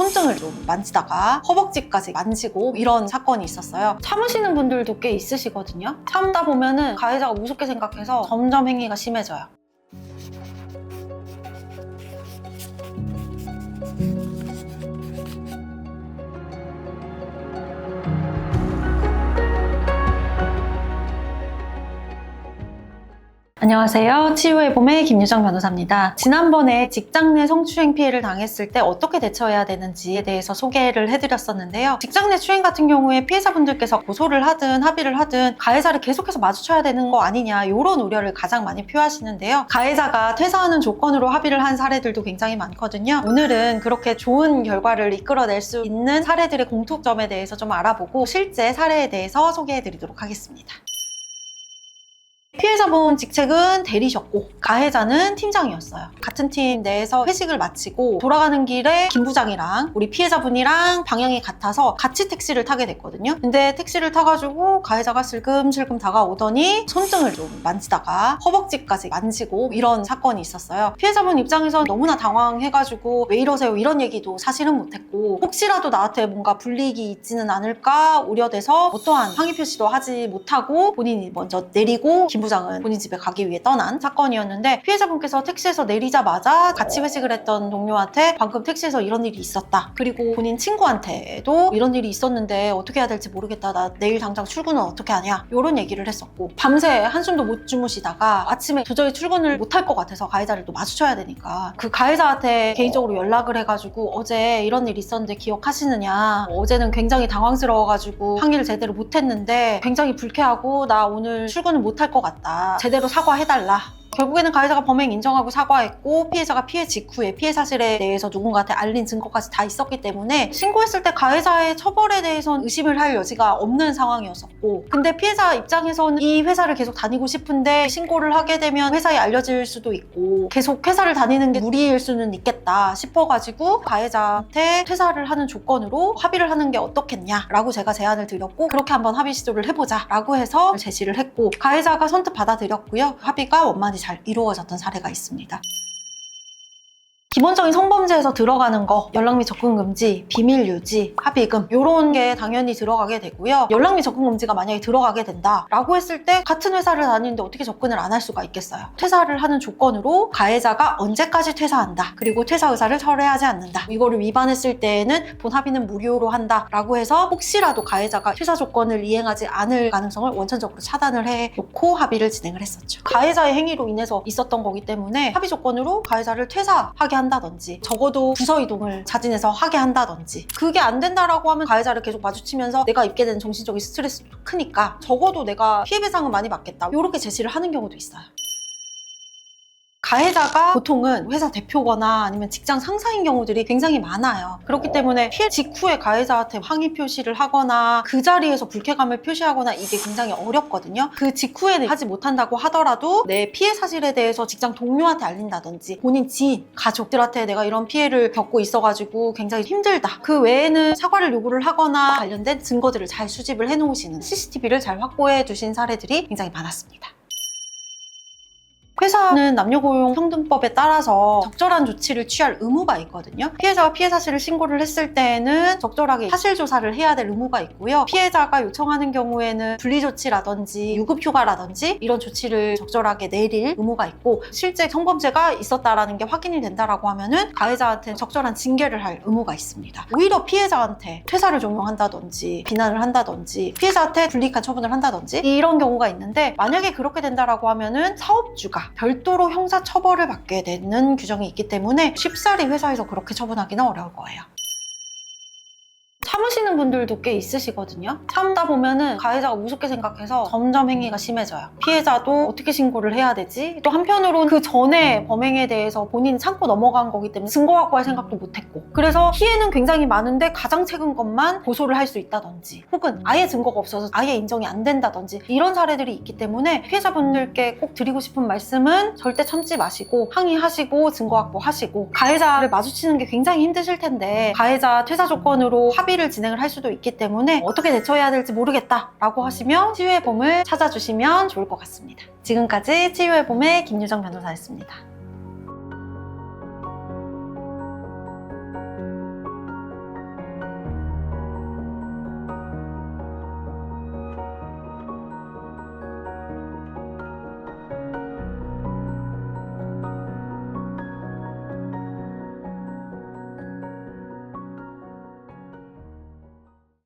손등을 좀 만지다가 허벅지까지 만지고 이런 사건이 있었어요. 참으시는 분들도 꽤 있으시거든요. 참다 보면은 가해자가 무섭게 생각해서 점점 행위가 심해져요. 안녕하세요. 치유의 봄의 김유정 변호사입니다. 지난번에 직장 내 성추행 피해를 당했을 때 어떻게 대처해야 되는지에 대해서 소개를 해드렸었는데요. 직장 내 추행 같은 경우에 피해자분들께서 고소를 하든 합의를 하든 가해자를 계속해서 마주쳐야 되는 거 아니냐 이런 우려를 가장 많이 표하시는데요. 가해자가 퇴사하는 조건으로 합의를 한 사례들도 굉장히 많거든요. 오늘은 그렇게 좋은 결과를 이끌어낼 수 있는 사례들의 공통점에 대해서 좀 알아보고 실제 사례에 대해서 소개해드리도록 하겠습니다. 피해자분 직책은 대리셨고 가해자는 팀장이었어요. 같은 팀 내에서 회식을 마치고 돌아가는 길에 김 부장이랑 우리 피해자분이랑 방향이 같아서 같이 택시를 타게 됐거든요. 근데 택시를 타가지고 가해자가 슬금슬금 다가오더니 손등을 좀 만지다가 허벅지까지 만지고 이런 사건이 있었어요. 피해자분 입장에서 너무나 당황해가지고 왜 이러세요 이런 얘기도 사실은 못했고 혹시라도 나한테 뭔가 불이익이 있지는 않을까 우려돼서 어떠한 항의 표시도 하지 못하고 본인이 먼저 내리고 김 부장은 본인 집에 가기 위해 떠난 사건이었는데 피해자분께서 택시에서 내리자마자 같이 회식을 했던 동료한테 방금 택시에서 이런 일이 있었다. 그리고 본인 친구한테도 이런 일이 있었는데 어떻게 해야 될지 모르겠다. 나 내일 당장 출근은 어떻게 하냐. 이런 얘기를 했었고 밤새 한숨도 못 주무시다가 아침에 도저히 출근을 못 할 것 같아서 가해자를 또 마주쳐야 되니까 그 가해자한테 개인적으로 연락을 해가지고 어제 이런 일이 있었는데 기억하시느냐. 어제는 굉장히 당황스러워가지고 항의를 제대로 못했는데 굉장히 불쾌하고 나 오늘 출근을 못 할 것 같다. 제대로 사과해달라. 결국에는 가해자가 범행 인정하고 사과했고 피해자가 피해 직후에 피해 사실에 대해서 누군가한테 알린 증거까지 다 있었기 때문에 신고했을 때 가해자의 처벌에 대해서는 의심을 할 여지가 없는 상황이었었고 근데 피해자 입장에서는 이 회사를 계속 다니고 싶은데 신고를 하게 되면 회사에 알려질 수도 있고 계속 회사를 다니는 게 무리일 수는 있겠다 싶어가지고 가해자한테 퇴사를 하는 조건으로 합의를 하는 게 어떻겠냐라고 제가 제안을 드렸고 그렇게 한번 합의 시도를 해보자 라고 해서 제시를 했고 가해자가 선뜻 받아들였고요. 합의가 원만히 잘 이루어졌던 사례가 있습니다. 기본적인 성범죄에서 들어가는 거 연락 및 접근 금지, 비밀 유지, 합의금 이런 게 당연히 들어가게 되고요. 연락 및 접근 금지가 만약에 들어가게 된다라고 했을 때 같은 회사를 다니는데 어떻게 접근을 안 할 수가 있겠어요. 퇴사를 하는 조건으로 가해자가 언제까지 퇴사한다. 그리고 퇴사 의사를 철회하지 않는다. 이거를 위반했을 때에는 본 합의는 무료로 한다라고 해서 혹시라도 가해자가 퇴사 조건을 이행하지 않을 가능성을 원천적으로 차단을 해 놓고 합의를 진행을 했었죠. 가해자의 행위로 인해서 있었던 거기 때문에 합의 조건으로 가해자를 퇴사하게 한다든지 적어도 부서 이동을 자진해서 하게 한다든지 그게 안 된다라고 하면 가해자를 계속 마주치면서 내가 입게 되는 정신적인 스트레스도 크니까 적어도 내가 피해 배상은 많이 받겠다 이렇게 제시를 하는 경우도 있어요. 가해자가 보통은 회사 대표거나 아니면 직장 상사인 경우들이 굉장히 많아요. 그렇기 때문에 피해 직후에 가해자한테 항의 표시를 하거나 그 자리에서 불쾌감을 표시하거나 이게 굉장히 어렵거든요. 그 직후에는 하지 못한다고 하더라도 내 피해 사실에 대해서 직장 동료한테 알린다든지 본인 지인, 가족들한테 내가 이런 피해를 겪고 있어가지고 굉장히 힘들다. 그 외에는 사과를 요구를 하거나 관련된 증거들을 잘 수집을 해놓으시는 CCTV를 잘 확보해 두신 사례들이 굉장히 많았습니다. 회사는 남녀고용 평등법에 따라서 적절한 조치를 취할 의무가 있거든요. 피해자가 피해 사실을 신고를 했을 때에는 적절하게 사실 조사를 해야 될 의무가 있고요. 피해자가 요청하는 경우에는 분리 조치라든지 유급 휴가라든지 이런 조치를 적절하게 내릴 의무가 있고 실제 성범죄가 있었다라는 게 확인이 된다라고 하면은 가해자한테 적절한 징계를 할 의무가 있습니다. 오히려 피해자한테 퇴사를 종용한다든지 비난을 한다든지 피해자한테 불이익한 처분을 한다든지 이런 경우가 있는데 만약에 그렇게 된다라고 하면은 사업주가 별도로 형사 처벌을 받게 되는 규정이 있기 때문에 쉽사리 회사에서 그렇게 처분하기는 어려울 거예요. 참으시는 분들도 꽤 있으시거든요. 참다 보면은 가해자가 무섭게 생각해서 점점 행위가 심해져요. 피해자도 어떻게 신고를 해야 되지? 또 한편으로는 그 전에 범행에 대해서 본인이 참고 넘어간 거기 때문에 증거 확보할 생각도 못했고 그래서 피해는 굉장히 많은데 가장 최근 것만 고소를 할 수 있다든지 혹은 아예 증거가 없어서 아예 인정이 안 된다든지 이런 사례들이 있기 때문에 피해자분들께 꼭 드리고 싶은 말씀은 절대 참지 마시고 항의하시고 증거 확보하시고 가해자를 마주치는 게 굉장히 힘드실 텐데 가해자 퇴사 조건으로 합의 를 진행을 할 수도 있기 때문에 어떻게 대처해야 될지 모르겠다라고 하시면 치유의 봄을 찾아주시면 좋을 것 같습니다. 지금까지 치유의 봄의 김유정 변호사였습니다.